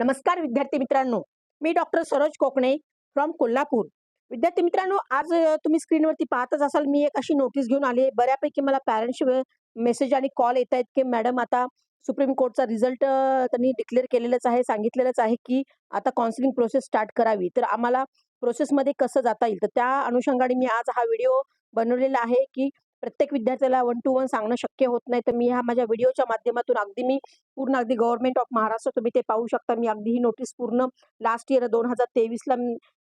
नमस्कार विद्यार्थी मित्रांनो. मी डॉक्टर सरोज कोकणे फ्रॉम कोल्हापूर. विद्यार्थी मित्रांनो आज तुम्ही स्क्रीनवरती पाहतच असाल मी एक अशी नोटीस घेऊन आली आहे. बऱ्यापैकी मला पॅरेंट्सचे मेसेज आणि कॉल येत आहेत की मॅडम आता सुप्रीम कोर्टचा रिझल्ट त्यांनी डिक्लेअर केलेलंच आहे सांगितलेलंच आहे की आता काउन्सिलिंग प्रोसेस स्टार्ट करावी. तर आम्हाला प्रोसेसमध्ये कसं जाता येईल? तर त्या अनुषंगाने मी आज हा व्हिडिओ बनवलेला आहे की प्रत्येक विद्यार्थ्याला वन टू वन सांगणं शक्य होत नाही. तर मी ह्या माझ्या व्हिडिओच्या माध्यमातून अगदी मी पूर्ण अगदी गव्हर्नमेंट ऑफ महाराष्ट्र तुम्ही ते पाहू शकता. मी अगदी ही नोटीस पूर्ण लास्ट इयर दोन हजार तेवीसला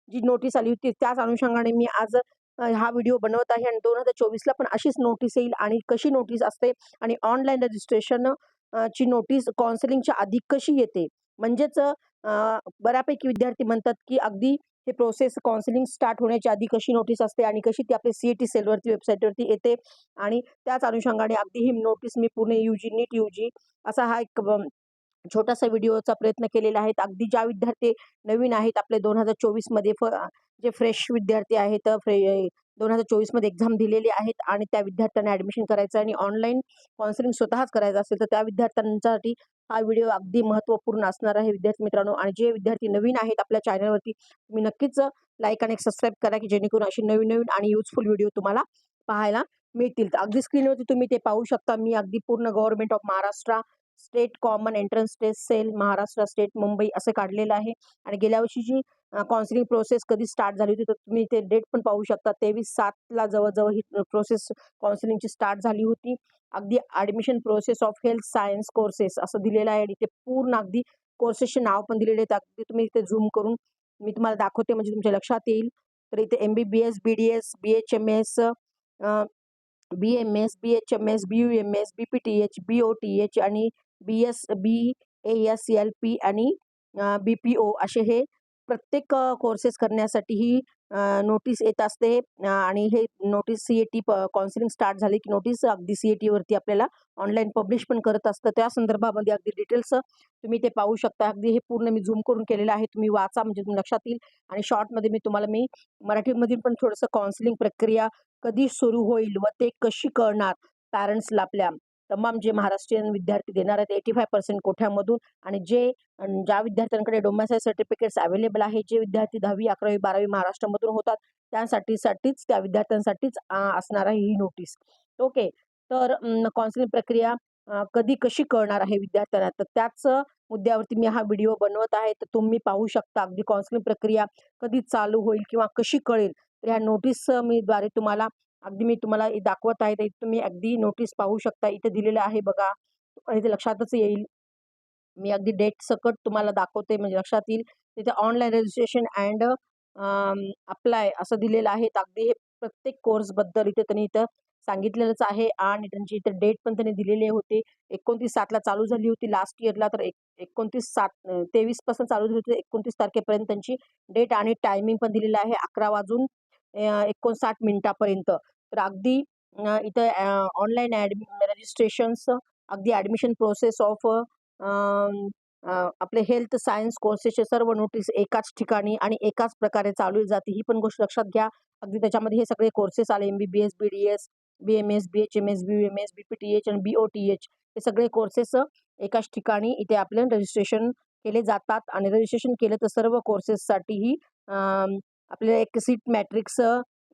जी नोटीस आली होती त्याच अनुषंगाने मी आज हा व्हिडिओ बनवत आहे. आणि दोन हजार चोवीसला पण अशीच नोटीस येईल आणि कशी नोटीस असते? आणि ऑनलाईन रजिस्ट्रेशन ची नोटीस काउन्सिलिंगच्या आधी कशी येते? म्हणजेच बऱ्यापैकी विद्यार्थी म्हणतात की अगदी हे प्रोसेस काउन्सिलिंग स्टार्ट होण्याच्या आधी कशी नोटीस असते आणि कशी ती आपली सी ए टी सेलवरती वेबसाईटवरती येते आणि त्याच अनुषंगाने अगदी ही नोटीस मी पूर्ण यू जी नीट यू जी असा हा एक छोटासा व्हिडिओचा प्रयत्न केलेला आहे. अगदी ज्या विद्यार्थी नवीन आहेत आपले दोन हजार चोवीसमध्ये फ जे फ्रेश विद्यार्थी आहेत फ्रे दोन हजार चोवीसमध्ये एक्झाम दिलेली आहेत आणि त्या विद्यार्थ्यांना ॲडमिशन करायचं आणि ऑनलाईन काउन्सिलिंग स्वतःच करायचं असेल तर त्या विद्यार्थ्यांसाठी हा व्हिडिओ अगदी महत्त्वपूर्ण असणार आहे. विद्यार्थी मित्रांनो आणि जे विद्यार्थी नवीन आहेत आपल्या चॅनलवरती तुम्ही नक्कीच लाईक आणि सबस्क्राईब करा की जेणेकरून अशी नवीन नवीन आणि युजफुल व्हिडिओ तुम्हाला पाहायला मिळतील. तर अगदी स्क्रीनवरती तुम्ही ते पाहू शकता. मी अगदी पूर्ण government of Maharashtra state common entrance test cell Maharashtra state Mumbai असं काढलेलं आहे. आणि गेल्या वर्षीची काउन्सिलिंग प्रोसेस कधी स्टार्ट झाली होती तर तुम्ही ते डेट पण पाहू शकता. तेवीस सातला जवळजवळ ही प्रोसेस काउन्सिलिंगची स्टार्ट झाली होती. अगदी admission process of health science courses असं दिलेलं आहे आणि ते पूर्ण अगदी कोर्सेसचे नाव पण दिलेले आहेत. अगदी तुम्ही इथे झूम करून मी तुम्हाला दाखवते म्हणजे तुमच्या लक्षात येईल. तर इथे M B B S B D S B H M S B M S B H M S B U M S B P T H B O T H आणि B S B A S L P आणि B P O असे हे प्रत्येक courses करण्यासाठी ही notice येत असते. आणि हे notice C A T counselling start झाली की नोटीस अगदी सी ए टीवरती आपल्याला ऑनलाईन पब्लिश पण करत असतं. त्या संदर्भामध्ये अगदी डिटेल्स तुम्ही ते पाहू शकता. अगदी हे पूर्ण मी झूम करून केलेलं आहे. तुम्ही वाचा म्हणजे तुम्ही लक्षात येईल. आणि शॉर्टमध्ये मी तुम्हाला मी मराठीमधील पण थोडंसं काउन्सिलिंग प्रक्रिया कधी सुरू होईल व ते कशी कळणार पॅरेंट्सला आपल्या तमाम जे महाराष्ट्रीयन विद्यार्थी देणार आहेत एटी फाय पर्सेंट कोठ्यामधून आणि जे ज्या विद्यार्थ्यांकडे डोमेसाईल सर्टिफिकेट्स अवेलेबल आहे जे विद्यार्थी दहावी अकरावी बारावी महाराष्ट्रामधून होतात त्यासाठीसाठीच त्या विद्यार्थ्यांसाठीच असणार आहे ही नोटीस ओके तर काउन्सिलिंग प्रक्रिया कधी कशी कळणार आहे विद्यार्थ्यांना? तर त्याच मुद्द्यावरती मी हा व्हिडिओ बनवत आहे तर तुम्ही पाहू शकता अगदी काउन्सिलिंग प्रक्रिया कधी चालू होईल किंवा कशी कळेल. तर ह्या नोटीस मी द्वारे तुम्हाला अगदी मी तुम्हाला दाखवत आहे तर तुम्ही अगदी नोटीस पाहू शकता. इथे दिलेलं आहे बघा. आणि ते लक्षातच येईल. मी अगदी डेट सकट तुम्हाला दाखवते. म्हणजे लक्षात येईल. तिथे ऑनलाईन रजिस्ट्रेशन अँड अप्लाय असं दिलेलं आहे. तर अगदी हे प्रत्येक कोर्सबद्दल इथे त्यांनी इथं सांगितलेलंच आहे. आणि त्यांची इथे डेट पण त्यांनी दिलेले होते. एकोणतीस सातला चालू झाली होती लास्ट इयरला तर एक एकोणतीस सात तेवीसपासून चालू झाली होती. एकोणतीस तारखेपर्यंत त्यांची डेट आणि टायमिंग पण दिलेलं आहे. अकरा वाजून एकोणसाठ मिनिटापर्यंत. तर अगदी इथं ऑनलाईन ॲडमि रजिस्ट्रेशन्स अगदी ॲडमिशन प्रोसेस ऑफ आपले हेल्थ सायन्स कोर्सेसचे सर्व नोटीस एकाच ठिकाणी आणि एकाच प्रकारे चालू जाते ही पण गोष्ट लक्षात घ्या. अगदी त्याच्यामध्ये हे सगळे कोर्सेस आले M B B S B D S B M S B H M S B M S B P T H आणि बी ओ टी एच हे सगळे कोर्सेस एकाच ठिकाणी इथे आपले रजिस्ट्रेशन केले जातात आणि रजिस्ट्रेशन केलं तर सर्व कोर्सेससाठीही आपल्याला एक सीट मॅट्रिक्स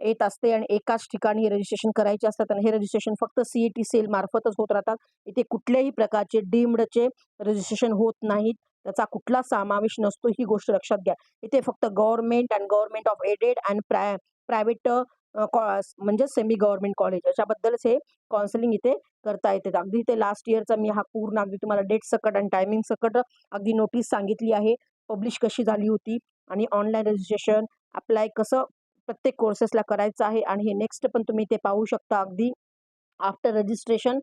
येत असते आणि एकाच ठिकाणी हे रजिस्ट्रेशन करायचे असतात आणि हे रजिस्ट्रेशन फक्त सी ई टी सेल मार्फतच होत राहतात. इथे कुठल्याही प्रकारचे डीम्डचे रजिस्ट्रेशन होत नाहीत. त्याचा कुठला समावेश नसतो ही गोष्ट लक्षात घ्या. इथे फक्त government and government of aided and प्राय प्रायव्हेट म्हणजे सेमी गव्हर्नमेंट कॉलेज याच्याबद्दलच हे काउन्सिलिंग इथे करता येते. अगदी इथे लास्ट इयरचा मी हा पूर्ण अगदी तुम्हाला डेट सकट आणि टायमिंग सकट अगदी नोटीस सांगितली आहे. पब्लिश कशी झाली होती आणि ऑनलाईन रजिस्ट्रेशन अप्लाय कसं प्रत्येक कोर्सेसला करायचं आहे आणि हे नेक्स्ट पण तुम्ही ते पाहू शकता अगदी आफ्टर रजिस्ट्रेशन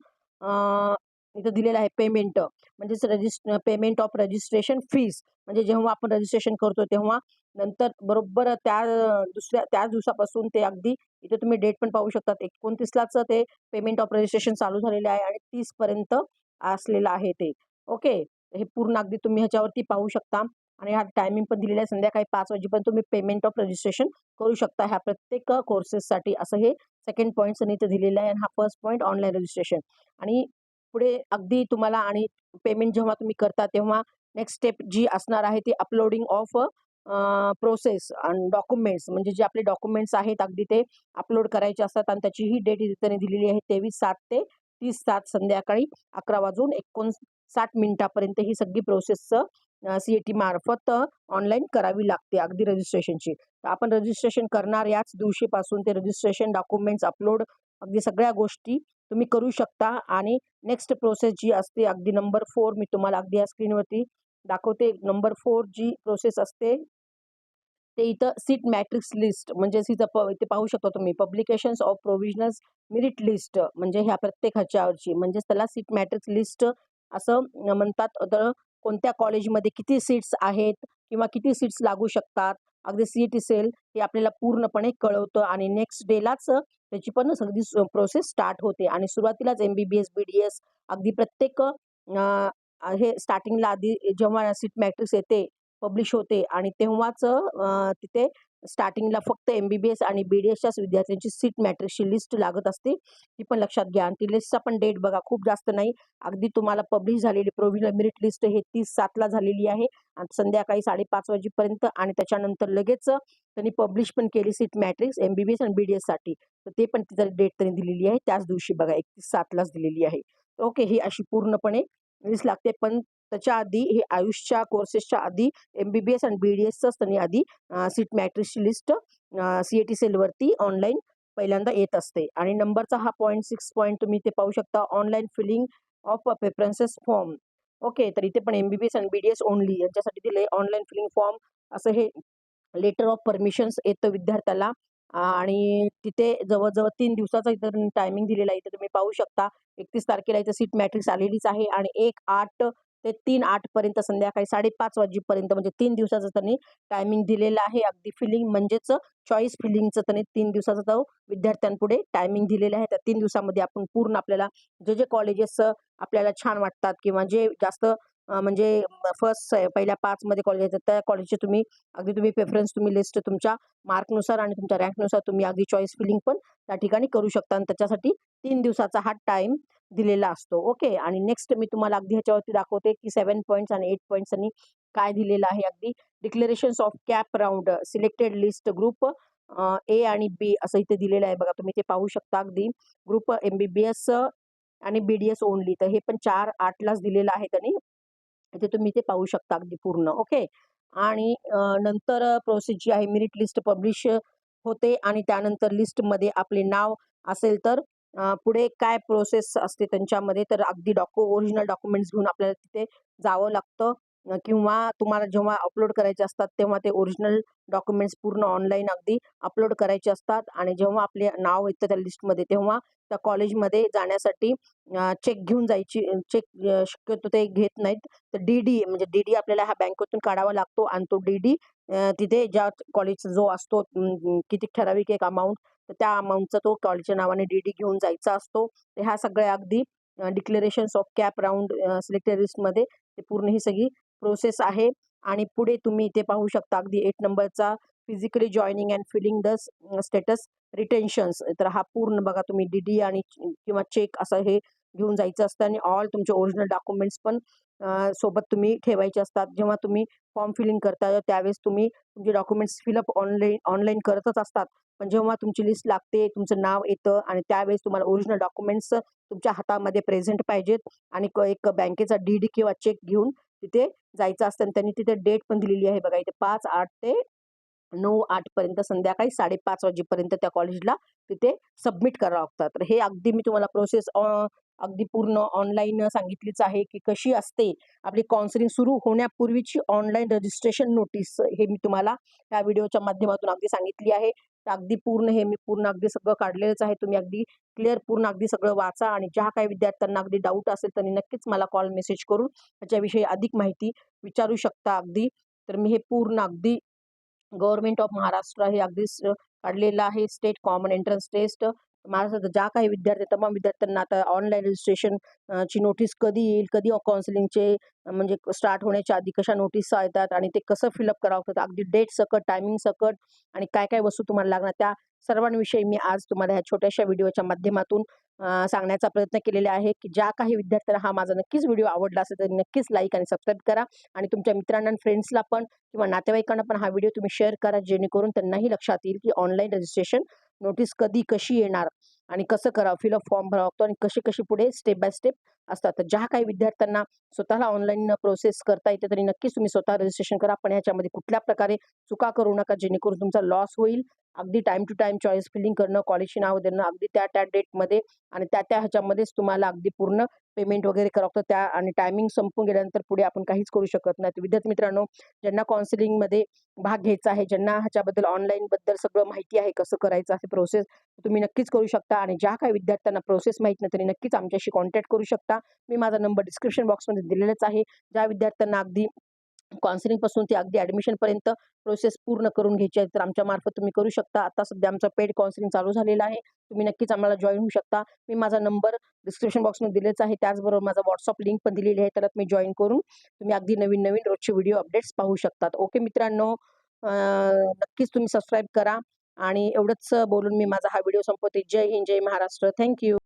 इथं दिलेलं आहे पेमेंट म्हणजेच रजिस्ट पेमेंट ऑफ रजिस्ट्रेशन फीज म्हणजे जेव्हा आपण रजिस्ट्रेशन करतो तेव्हा नंतर बरोबर त्या दुसऱ्या त्याच दिवसापासून ते अगदी इथे तुम्ही डेट पण पाहू शकतात. एकोणतीसलाच ते पेमेंट ऑफ रजिस्ट्रेशन चालू झालेलं आहे आणि तीसपर्यंत असलेलं आहे ते. ओके हे पूर्ण अगदी तुम्ही ह्याच्यावरती पाहू शकता. आणि हा टायमिंग पण दिलेला आहे. संध्याकाळी पाच वाजेपर्यंत तुम्ही पेमेंट ऑफ रजिस्ट्रेशन करू शकता ह्या प्रत्येक कोर्सेससाठी असं हे सेकंड पॉईंट इथे दिलेलं आहे. आणि हा फर्स्ट पॉईंट ऑनलाईन रजिस्ट्रेशन आणि पुढे अगदी तुम्हाला आणि पेमेंट जेव्हा तुम्ही करता तेव्हा नेक्स्ट स्टेप जी असणार आहे ती अपलोडिंग ऑफ प्रोसेस आणि डॉक्युमेंट्स म्हणजे जे आपले डॉक्युमेंट्स आहेत अगदी ते अपलोड करायचे असतात आणि त्याची ही डेट इथे त्यांनी दिलेली आहे तेवीस सात ते तीस सात संध्याकाळी अकरा वाजून एकोणसाठ मिनिटापर्यंत ही सगळी प्रोसेसचं सी ए टी मार्फत ऑनलाईन करावी लागते अगदी रजिस्ट्रेशनची. तर आपण रजिस्ट्रेशन करणार याच दिवशीपासून ते रजिस्ट्रेशन डॉक्युमेंट्स अपलोड अगदी सगळ्या गोष्टी तुम्ही करू शकता. आणि नेक्स्ट प्रोसेस जी असते अगदी नंबर फोर मी तुम्हाला अगदी या स्क्रीनवरती दाखवते. नंबर फोर जी प्रोसेस असते ते इथं सीट मॅट्रिक्स लिस्ट म्हणजे इथं प इथे पाहू शकता तुम्ही. Publications of provisionals merit list म्हणजे ह्या प्रत्येक ह्याच्यावरची म्हणजेच त्याला सीट मॅट्रिक्स लिस्ट असं म्हणतात. तर कोणत्या कॉलेजमध्ये किती सीट्स आहेत किंवा किती सीट्स लागू शकतात? अगदी सी टी सेल हे आपल्याला पूर्णपणे कळवतं आणि नेक्स्ट डेलाच त्याची पण सगळी प्रोसेस स्टार्ट होते. आणि सुरुवातीलाच M B B S B D S अगदी प्रत्येक हे स्टार्टिंगला आधी जेव्हा सीट मॅट्रिक्स येते पब्लिश होते. आणि तेव्हाच तिथे स्टार्टिंगला फक्त एम बी बी एस आणि बी डी एसच्याच विद्यार्थ्यांची सीट मॅट्रिक्सची लिस्ट लागत असते. ती पण लक्षात घ्या. आणि ती लिस्टचा पण डेट बघा. खूप जास्त नाही. अगदी तुम्हाला पब्लिश झालेली प्रोव्हिजनल मेरिट लिस्ट हे तीस सातला झालेली आहे. आणि संध्याकाळी साडेपाच वाजेपर्यंत आणि त्याच्यानंतर लगेच त्यांनी पब्लिश पण केली seat matrix M B B S आणि बी डी एससाठी तर ते पण तिथं डेट त्यांनी दिलेली आहे. त्याच दिवशी बघा एकतीस सातलाच दिलेली आहे. ओके ही अशी पूर्णपणे लिस्ट लागते. पण त्याच्या आधी हे आयुषच्या कोर्सेसच्या आधी एम बी बी एस आणि बी डी एसचंच त्यांनी आधी सीट मॅट्रिक्सची लिस्ट सी ए टी सेलवरती ऑनलाईन पहिल्यांदा येत असते. आणि नंबरचा हा पॉईंट सिक्स पॉईंट तुम्ही इथे पाहू शकता online filling of preferences form okay तर इथे पण एम बी बी एस आणि बी डी एस ओनली यांच्यासाठी दिले ऑनलाईन फिलिंग फॉर्म असं हे लेटर ऑफ परमिशन्स येतं विद्यार्थ्याला. आणि तिथे जवळजवळ तीन दिवसाचा इथं टायमिंग दिलेला आहे. इथे तुम्ही पाहू शकता एकतीस तारखेला इथं सीट मॅट्रिक्स आलेलीच आहे. आणि एक आठ ते तीन आठपर्यंत संध्याकाळी साडेपाच वाजेपर्यंत म्हणजे तीन दिवसाचं त्यांनी टायमिंग दिलेलं आहे. अगदी फिलिंग म्हणजेच चॉईस फिलिंगचं त्यांनी तीन दिवसाचा तो विद्यार्थ्यांपुढे टायमिंग दिलेलं आहे. त्या तीन दिवसामध्ये आपण पूर्ण आपल्याला जे जे कॉलेजेस आपल्याला छान वाटतात किंवा जे जास्त म्हणजे फर्स्ट पहिल्या पाचमध्ये कॉलेज येतात. त्या कॉलेजचे तुम्ही अगदी तुम्ही प्रेफरन्स तुम्ही लिस्ट तुमच्या मार्कनुसार आणि तुमच्या रँकनुसार तुम्ही अगदी चॉईस फिलिंग पण त्या ठिकाणी करू शकता. आणि त्याच्यासाठी तीन दिवसाचा हा टाईम दिलेला असतो. ओके आणि नेक्स्ट मी तुम्हाला अगदी ह्याच्यावरती दाखवते की सेवन पॉईंट्स आणि एट पॉईंट्सनी काय दिलेलं आहे अगदी. Declarations of CAP round selected list group A आणि बी असं इथे दिलेलं आहे बघा. तुम्ही ते पाहू शकता अगदी. Group M B B S आणि बी डी एस ओनली तर हे पण चार आठलाच दिलेलं आहे त्यांनी. इथे तुम्ही ते पाहू शकता अगदी पूर्ण ओके? आणि नंतर प्रोसेस जी आहे मेरिट लिस्ट पब्लिश होते आणि त्यानंतर लिस्टमध्ये आपले नाव असेल तर पुढे काय प्रोसेस असते त्यांच्यामध्ये तर अगदी डॉक्यु ओरिजिनल डॉक्युमेंट्स घेऊन आपल्याला तिथे जावं लागतं. किंवा तुम्हाला जेव्हा अपलोड करायचे असतात तेव्हा ते ओरिजिनल डॉक्युमेंट्स पूर्ण ऑनलाईन अगदी अपलोड करायचे असतात. आणि जेव्हा आपले नाव येतं त्या लिस्टमध्ये तेव्हा त्या कॉलेजमध्ये जाण्यासाठी चेक घेऊन जायची चेक शक्यतो ते घेत नाहीत. तर डी डी म्हणजे डी डी आपल्याला ह्या बँकेतून काढावा लागतो आणि तो डी डी तिथे ज्या कॉलेजचा जो असतो किती ठराविक एक अमाऊंट तर त्या अमाऊंटचा तो कॉलेजच्या नावाने डी डी घेऊन जायचा असतो. तर ह्या सगळ्या अगदी declarations of CAP round selected लिस्टमध्ये ते पूर्ण ही सगळी प्रोसेस आहे. आणि पुढे तुम्ही इथे पाहू शकता अगदी एट नंबरचा physically joining and filling the status retentions तर हा पूर्ण बघा तुम्ही डी डी आणि किंवा चेक असं हे घेऊन जायचं असतं आणि ऑल तुमचे ओरिजिनल डॉक्युमेंट्स पण सोबत तुम्ही ठेवायचे असतात. जेव्हा तुम्ही फॉर्म फिलिंग करता त्यावेळेस तुम्ही तुमचे डॉक्युमेंट्स फिलअप ऑनलाईन ऑनलाईन करतच असतात. पण जेव्हा तुमची लिस्ट लागते तुमचं नाव येतं आणि त्यावेळेस तुम्हाला ओरिजिनल डॉक्युमेंट्स तुमच्या हातामध्ये प्रेझेंट पाहिजेत. आणि एक बँकेचा डी डी किंवा चेक घेऊन तिथे जायचं असतं. आणि त्यांनी तिथे डेट पण दिलेली आहे बघा. इथे पाच आठ ते नऊ आठपर्यंत संध्याकाळी साडेपाच वाजेपर्यंत त्या कॉलेजला तिथे सबमिट करावं लागतं. तर हे अगदी मी तुम्हाला प्रोसेस अगदी पूर्ण ऑनलाईन सांगितलीच आहे की कशी असते. आपली काउन्सिलिंग सुरू होण्यापूर्वीची ऑनलाईन रजिस्ट्रेशन नोटीस हे मी तुम्हाला या व्हिडिओच्या माध्यमातून अगदी सांगितली आहे. अगदी पूर्ण हे मी पूर्ण अगदी सगळं काढलेलंच आहे. तुम्ही अगदी क्लिअर पूर्ण अगदी सगळं वाचा आणि ज्या काही विद्यार्थ्यांना अगदी डाऊट असेल त्यांनी नक्कीच मला कॉल मेसेज करून त्याच्याविषयी अधिक माहिती विचारू शकता अगदी. तर मी हे पूर्ण अगदी गव्हर्नमेंट ऑफ महाराष्ट्र हे अगदी काढलेलं आहे. स्टेट कॉमन एंट्रन्स टेस्ट महाराष्ट्रात ज्या काही विद्यार्थी तमाम विद्यार्थ्यांना आता ऑनलाईन रजिस्ट्रेशन ची नोटीस कधी येईल कधी काउन्सिलिंगचे म्हणजे स्टार्ट होण्याच्या आधी कशा नोटीस येतात आणि ते कसं फिलअप करावं लागतं. अगदी डेट सकट टायमिंग सकट आणि काय काय वस्तू तुम्हाला लागणार त्या सर्वांविषयी मी आज तुम्हाला ह्या छोट्याशा व्हिडिओच्या माध्यमातून सांगण्याचा प्रयत्न केलेला आहे की ज्या काही विद्यार्थ्यांना हा माझा नक्कीच व्हिडिओ आवडला असेल तर नक्कीच लाईक आणि सबस्क्राईब करा आणि तुमच्या मित्रांना आणि फ्रेंड्सला पण किंवा नातेवाईकांना पण हा व्हिडिओ तुम्ही शेअर करा जेणेकरून त्यांनाही लक्षात येईल की ऑनलाईन रजिस्ट्रेशन नोटीस कधी कशी येणार आणि कसं करावं? फिल फॉर्म भरावा लागतो आणि कशी कशी पुढे स्टेप बाय स्टेप असतात. तर ज्या काही विद्यार्थ्यांना स्वतःला ऑनलाईन प्रोसेस करता येते तरी नक्कीच तुम्ही स्वतः रजिस्ट्रेशन करा. पण ह्याच्यामध्ये कुठल्या प्रकारे चुका करू नका जेणेकरून तुमचा लॉस होईल अगदी time to time choice filling करणं कॉलेजची नाव देणं अगदी त्या त्या डेटमध्ये आणि त्या त्या ह्याच्यामध्येच तुम्हाला अगदी पूर्ण पेमेंट वगैरे करावं तर त्या आणि टायमिंग संपून गेल्यानंतर पुढे आपण काहीच करू शकत नाही. तर विद्यार्थी मित्रांनो ज्यांना काउन्सिलिंगमध्ये भाग घ्यायचा आहे ज्यांना ह्याच्याबद्दल ऑनलाईनबद्दल सगळं माहिती आहे कसं करायचं असे प्रोसेस तुम्ही नक्कीच करू शकता. आणि ज्या काही विद्यार्थ्यांना प्रोसेस माहीत नाही तरी नक्कीच आमच्याशी कॉन्टॅक्ट करू शकता. मी माझा नंबर डिस्क्रिप्शन बॉक्समध्ये दिलेलाच आहे. ज्या विद्यार्थ्यांना अगदी काउन्सिलिंगपासून ते अगदी ॲडमिशनपर्यंत प्रोसेस पूर्ण करून घ्यायची आहे. तर आमच्या मार्फत तुम्ही करू शकता. आता सध्या आमचं पेड काउन्सिलिंग चालू झालेलं आहे. तुम्ही नक्कीच आम्हाला जॉईन होऊ शकता. मी माझा नंबर डिस्क्रिप्शन बॉक्समध्ये दिलेच आहे. त्याचबरोबर माझा व्हॉट्सअप लिंक पण दिलेली आहे. त्याला तुम्ही जॉईन करून तुम्ही अगदी नवीन नवीन रोजचे व्हिडिओ अपडेट्स पाहू शकतात. ओके मित्रांनो नक्कीच तुम्ही सबस्क्राईब करा. आणि एवढंच बोलून मी माझा हा व्हिडिओ संपवते. जय हिंद जय महाराष्ट्र. Thank you